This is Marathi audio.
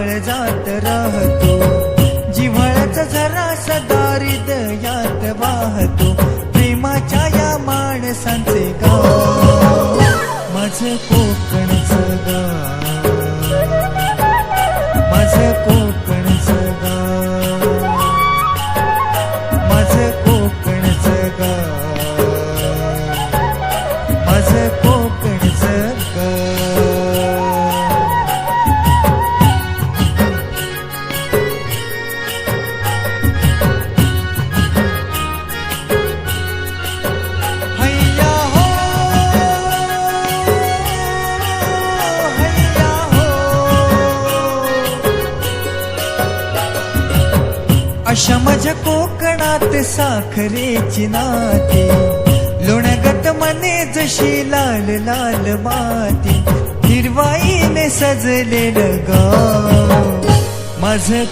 काळ जात राहतो. जिव्हाळ्याचा झरा सदा यात वाहतो. प्रेमाच्या या माणसांचे गाव. माझं कोकणचं गाव. माझं कोकणचं गाव. माझं कोकणचं गाव. माझं कोकणचं गाव. अशा माझ्या कोकणात साखरेची नाती. लोणगत मने जशी लाल लाल माती. हिरवाईने सजलेलं गाव. माझं